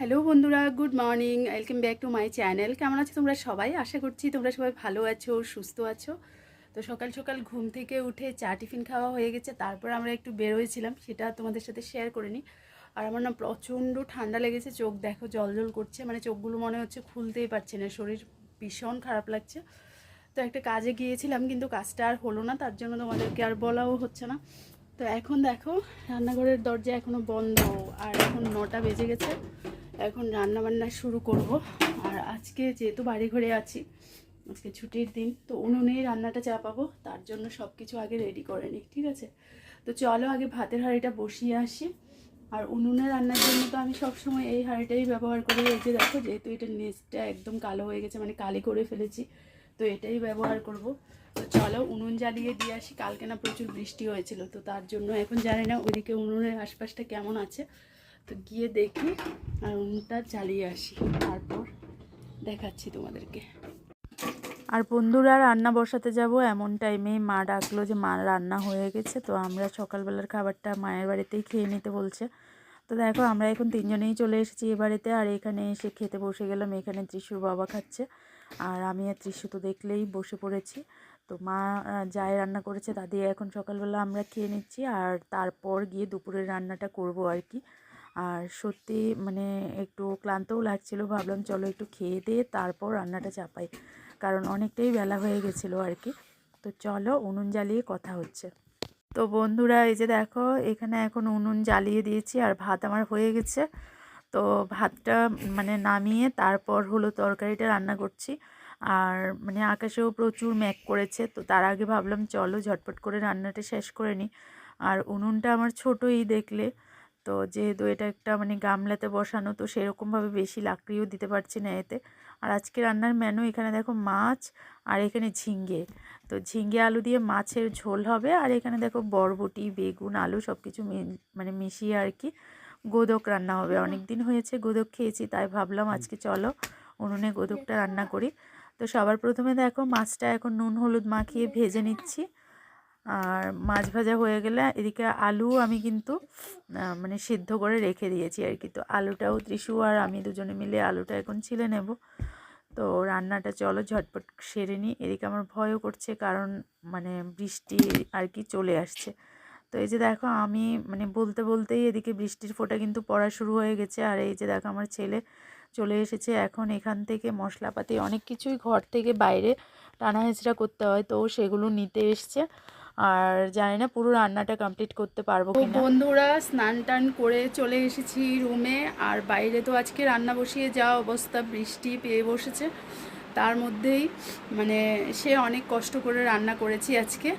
Hello বন্ধুরা, good morning, welcome back to my channel. কেমন আছো তোমরা সবাই? আশা করছি তোমরা সবাই ভালো আছো, সুস্থ আছো। তো সকাল সকাল ঘুম থেকে উঠে চা টিফিন খাওয়া হয়ে গেছে, তারপর আমরা একটু বেরোয়েছিলাম, সেটা তোমাদের সাথে শেয়ার করে নিই। আর আমার না প্রচণ্ড ঠান্ডা লেগেছে, চোখ দেখো জল জল করছে মানে চোখগুলো মনে হচ্ছে খুলতেই পারছে না, শরীর ভীষণ খারাপ লাগছে। তো একটা কাজে গিয়েছিলাম, কিন্তু কাজটা আর হলো না, তার জন্য তোমাদেরকে আর বলাও হচ্ছে না। তো এখন দেখো, রান্নাঘরের দরজা এখনও বন্ধ, আর এখন নটা বেজে গেছে। এখন রান্না বান্না শুরু করব। আর আজকে যেহেতু বাড়ি ঘরে আছি, আজকে ছুটির দিন, তো উনুনেই রান্নাটা চাপাবো। তার জন্য সব কিছু আগে রেডি করে নিই, ঠিক আছে? তো চলো আগে ভাতের হাঁড়িটা বসিয়ে আসি। আর উনুনে রান্নার জন্য তো আমি সবসময় এই হাঁড়িটাই ব্যবহার করি। এই যে দেখো, যেহেতু এটা নেচটা একদম কালো হয়ে গেছে মানে কালি করে ফেলেছি, তো এটাই ব্যবহার করব। তো চলো উনুন জ্বালিয়ে দিয়ে আসি। কালকে না প্রচুর বৃষ্টি হয়েছিল, তো তার জন্য এখন জানি না ওইদিকে উনুনের আশপাশটা কেমন আছে। তো গিয়ে দেখি আর উনুনটা চালিয়ে আসি, তারপর দেখাচ্ছি তোমাদেরকে। আর বন্ধুরা, রান্না বসাতে যাব এমন টাইমে মা ডাকলো যে, মা, রান্না হয়ে গেছে। তো আমরা সকালবেলার খাবারটা মায়ের বাড়িতেই খেয়ে নিতে বলছে। তো দেখো, আমরা এখন তিনজনেই চলে এসেছি এ বাড়িতে। আর এখানে এসে খেতে বসে গেলাম। এখানে ত্রিশুর বাবা খাচ্ছে। আর আমি আর ত্রিশু তো দেখলেই বসে পড়েছি। তো মা যাই রান্না করেছে, তা দিয়ে এখন সকালবেলা আমরা খেয়ে নিচ্ছি। আর তারপর গিয়ে দুপুরের রান্নাটা করব আর কি। আর সত্যি মানে একটু ক্লান্তও লাগছিল, ভাবলাম চলো একটু খেয়ে দিয়ে তারপর রান্নাটা চাপাই। কারণ অনেকটাই বেলা হয়ে গেছিল আর কি। তো চলো উনুন জ্বালিয়ে কথা হচ্ছে। তো বন্ধুরা, এই যে দেখো, এখানে এখন উনুন জ্বালিয়ে দিয়েছি আর ভাত আমার হয়ে গেছে। তো ভাতটা মানে নামিয়ে তারপর হলো তরকারিটা রান্না করছি। আর মানে আকাশেও প্রচুর ম্যাক করেছে, তো তার আগে ভাবলাম চলো ঝটপট করে রান্নাটা শেষ করে নিই। আর উনুনটা আমার ছোটোই দেখলে। তো যেহেতু এটা একটা মানে গামলাতে বসানো তো সেরকমভাবে বেশি লাকড়িও দিতে পারছি না এতে। আর আজকে রান্নার মেনু এখানে দেখো মাছ আর এখানে ঝিঙ্গে তো ঝিঙ্গে আলু দিয়ে মাছের ঝোল হবে আর এখানে দেখো বরবটি বেগুন আলু সব কিছু মানে মিশিয়ে আর কি গোদক রান্না হবে। অনেক দিন হয়েছে গোদক খেয়েছি তাই ভাবলাম আজকে চলো উনুনে গোদকটা রান্না করি। তো সবার প্রথমে দেখো মাছটা এখন নুন হলুদ মাখিয়ে ভেজে নিচ্ছি। আর মাছ ভাজা হয়ে গেলে এদিকে আলু আমি কিন্তু মানে সিদ্ধ করে রেখে দিয়েছি আর কি। তো আলুটাও ত্রিশু আর আমি দুজনে মিলে আলুটা এখন ছিলে নেব। তো রান্নাটা চলো ঝটপট সেরে নিই। এদিকে আমার ভয়ও করছে কারণ মানে বৃষ্টি আর কি চলে আসছে। তো এই যে দেখো আমি মানে বলতে বলতেই এদিকে বৃষ্টির ফোঁটা কিন্তু পড়া শুরু হয়ে গেছে। আর এই যে দেখো আমার ছেলে চলে এসেছে। এখন এখান থেকে মশলাপাতি অনেক কিছুই ঘর থেকে বাইরে টানা হেঁচড়া করতে হয়। তো সেগুলো নিতে এসছে। আর জানি না পুরো রান্নাটা কমপ্লিট করতে পারব বন্ধুরা স্নান টান করে চলে এসেছি রুমে আর বাইরে তো আজকে রান্না বসিয়ে যাওয়া অবস্থা বৃষ্টি পেয়ে বসেছে। তার মধ্যেই মানে সে অনেক কষ্ট করে রান্না করেছি আজকে।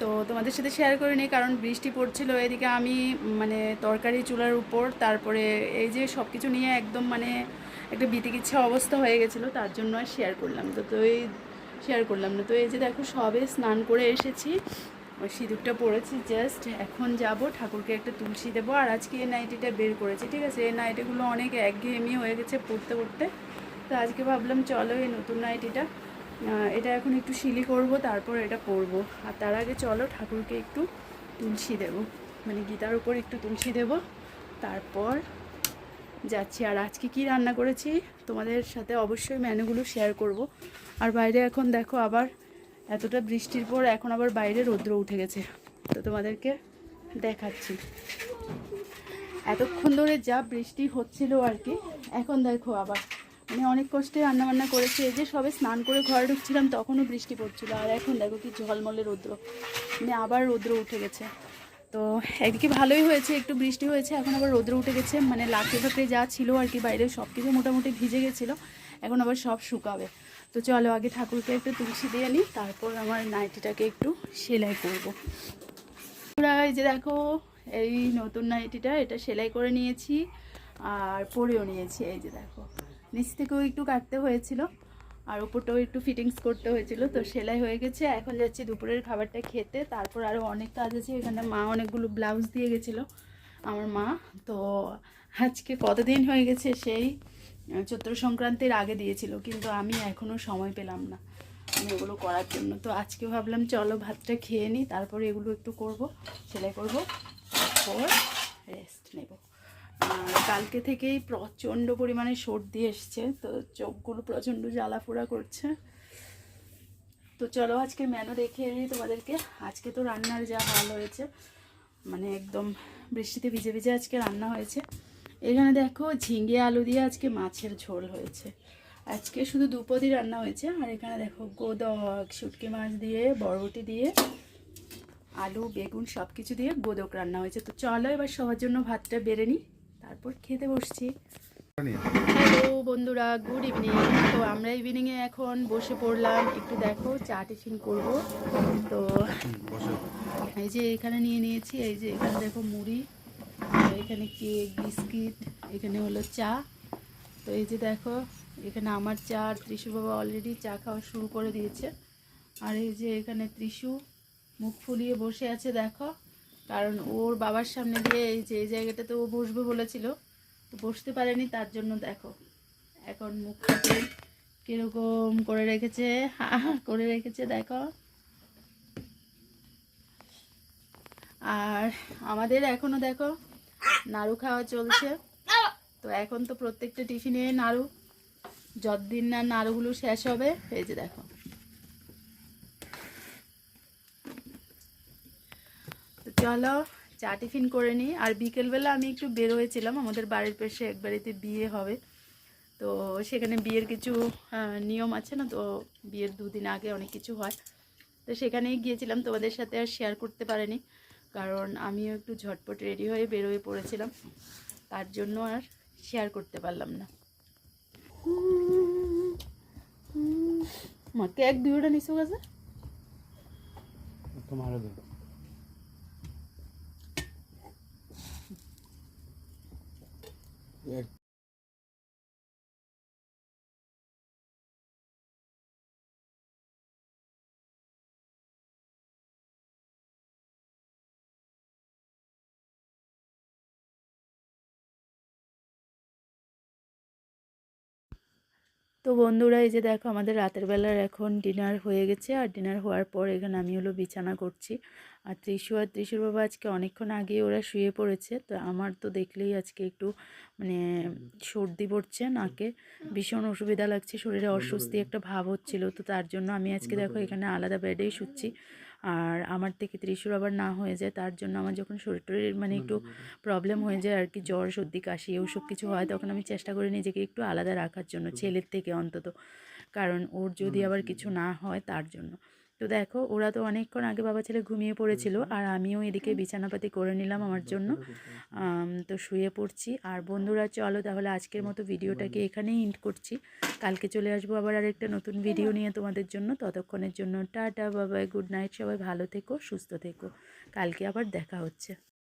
তো তোমাদের সাথে শেয়ার করে নিই কারণ বৃষ্টি পড়ছিল এদিকে আমি মানে তরকারি চুলার উপর তারপরে এই যে সব কিছু নিয়ে একদম মানে একটা বিতিকিচ্ছা অবস্থা হয়ে গেছিল তার জন্য আর শেয়ার করলাম তো তো এই শেয়ার করলাম না। তো এই যে দেখো সবে স্নান করে এসেছি। সিঁদুরটা পরেছি জাস্ট এখন যাব, ঠাকুরকে একটা তুলসী দেবো, আর আজকে এই নাইটিটা বের করেছি, ঠিক আছে? এই নাইটিগুলো অনেক একঘেয়েমি হয়ে গেছে পড়তে পড়তে। তো আজকে ভাবলাম চলো এই নতুন নাইটিটা এটা এখন একটু শিলি করব, তারপর এটা পরবো। আর তার আগে চলো ঠাকুরকে একটু তুলসী দেব মানে গীতার উপর একটু তুলসী দেব। তারপর যাচ্ছি। আর আজকে কি রান্না করেছি? তোমাদের সাথে অবশ্যই মেনুগুলো শেয়ার করব। আর বাইরে এখন দেখো আবার এতটা বৃষ্টির পর এখন আবার বাইরে রৌদ্র উঠে গেছে। তো তোমাদেরকে দেখাচ্ছি। এতক্ষণ ধরে যা বৃষ্টি হচ্ছিল আর কি, এখন দেখো আবার। মানে অনেক কষ্টে রান্নাবান্না করেছি, এই যে সবে স্নান করে ঘরে ঢুকছিলাম তখনও বৃষ্টি পড়ছিল, আর এখন দেখো কি ঝলমলে রৌদ্র। মানে আবার রৌদ্র উঠে গেছে। তো একদিকে ভালোই হয়েছে, একটু বৃষ্টি হয়েছে, এখন আবার রৌদ্র উঠে গেছে। মানে লাকড়ি ফাকড়ি যা ছিল আর কি বাইরে সব কিছু মোটামুটি ভিজে গেছিল, এখন আবার সব শুকাবে। তো চলো আগে ঠাকুরকে একটু তুলসী দিয়ে নিই তারপর আমার নাইটিটাকে একটু সেলাই করব। বন্ধুরা, এই যে দেখো এই নতুন নাইটিটা এটা সেলাই করে নিয়েছি আর পরেও নিয়েছি এই যে দেখো। নিচ থেকেও একটু কাটতে হয়েছিল আর উপরটাও একটু ফিটিংস করতে হয়েছিল তো সেলাই হয়ে গেছে। এখন যাচ্ছি দুপুরের খাবারটা খেতে তারপর আরও অনেক কাজ আছে এখানে মা অনেকগুলো ব্লাউজ দিয়ে গেছিল আমার মা। তো আজকে কতদিন হয়ে গেছে সেই চৈত্র সংক্রান্তির আগে দিয়েছিল, কিন্তু আমি এখনও সময় পেলাম না। আমি ওগুলো করার জন্য। তো আজকে ভাবলাম, চলো ভাতটা খেয়ে নিই, তারপরে এগুলো একটু করব, সেলাই করব, তারপর রেস্ট নেব। কালকে থেকেই প্রচণ্ড পরিমাণে সর্দি এসছে, তো চোখগুলো প্রচণ্ড জ্বালাফোড়া করছে। তো চলো আজকে মেনু দেখিয়ে নিই তোমাদেরকে। আজকে তো রান্নার যা হাল হয়েছে মানে একদম বৃষ্টিতে ভিজে ভিজে আজকে রান্না হয়েছে। এখানে দেখো ঝিঙ্গে আলু দিয়ে আজকে মাছের ঝোল হয়েছে। আজকে শুধু দুপদি রান্না হয়েছে আর এখানে দেখো গোদক শুটকি মাছ দিয়ে বরবটি দিয়ে আলু বেগুন সব কিছু দিয়ে গোদক রান্না হয়েছে। তো চলো এবার সবার জন্য ভাতটা বেড়ে নিই তারপর খেতে বসছি। হ্যালো বন্ধুরা গুড ইভিনিং। তো আমরা ইভিনিংয়ে এখন বসে পড়লাম একটু দেখো চা টিফিন করব। তো এই যে এখানে নিয়ে নিয়েছি এই যে এখানে দেখো মুড়ি এখানে কেক, বিস্কিট, এখানে হলো চা। তো এই যে দেখো, এখানে আমার চা আর ত্রিশু বাবা অলরেডি চা খাওয়া শুরু করে দিয়েছে। আর এই যে এখানে ত্রিশু মুখ ফুলিয়ে বসে আছে, দেখো। কারণ ওর বাবার সামনে দিয়ে এই যে, এই জায়গাটাতে ও বসবে বলেছিল। তো বসতে পারেনি, তার জন্য দেখো। এখন মুখটাকে কীরকম করে রেখেছে, হা করে রেখেছে, দেখো। আর আমাদের এখনও দেখো নাড়ু খাওয়া চলছে। তো এখন তো প্রত্যেকটা টিফিনে নাড়ু। যতদিন না নাড়ুগুলো শেষ হবে, এই যে দেখো। তো চলো, চা টিফিন করে নিই। আর বিকেলবেলা আমি একটু বের হয়েছিলাম। আমাদের বাড়ির পাশে এক বাড়িতে বিয়ে হবে। তো সেখানে বিয়ের কিছু নিয়ম আছে না? তো বিয়ের দুদিন আগে অনেক কিছু হয়। তো সেখানেই গিয়েছিলাম। তোমাদের সাথে আর শেয়ার করতে পারিনি। কারণ আমিও একটু ঝটপট রেডি হয়ে বেরোয় পড়েছিলাম। তার জন্য আর শেয়ার করতে পারলাম না। মাকে এক দুইটা নিছো গেছে। তোমারও তো বন্ধুরা, এই যে দেখো আমাদের রাতের বেলার এখন ডিনার হয়ে গেছে। আর ডিনার হওয়ার পর এখানে আমি হলো বিছানা করছি। আর ত্রিশু আর ত্রিশুর বাবা আজকে অনেকক্ষণ আগে ওরা শুয়ে পড়েছে। তো আমার তো দেখলেই আজকে একটু মানে সর্দি পড়ছে নাকে। ভীষণ অসুবিধা লাগছে, শরীরে অস্বস্তি একটা ভাব হচ্ছিল। তো তার জন্য আমি আজকে দেখো এখানে আলাদা বেডেই শুচ্ছি। আর আমার থেকে ত্রিশুর আবার না হয়ে যায় তার জন্য আমার যখন শরীর টরীর মানে একটু প্রবলেম হয়ে যায় আর কি জ্বর সর্দি কাশি ওসব কিছু হয় তখন আমি চেষ্টা করি নিজেকে একটু আলাদা রাখার জন্য ছেলের থেকে অন্তত। কারণ ওর যদি আবার কিছু না হয় তার জন্য। তো দেখো ওরা তো অনেকক্ষণ আগে বাবা ছেলে ঘুমিয়ে পড়েছিল আর আমিও এদিকে বিছানাপাতি করে নিলাম আমার জন্য। তো শুয়ে পড়ছি। আর বন্ধুরা চলো তাহলে আজকের মতো ভিডিওটাকে এখানেই ইন্ড করছি। কালকে চলে আসব আবার আরেকটা নতুন ভিডিও নিয়ে তোমাদের জন্য। ততক্ষণের জন্য টাটা বাবাই গুড নাইট সবাই ভালো থেকো সুস্থ থেকো। কালকে আবার দেখা হচ্ছে।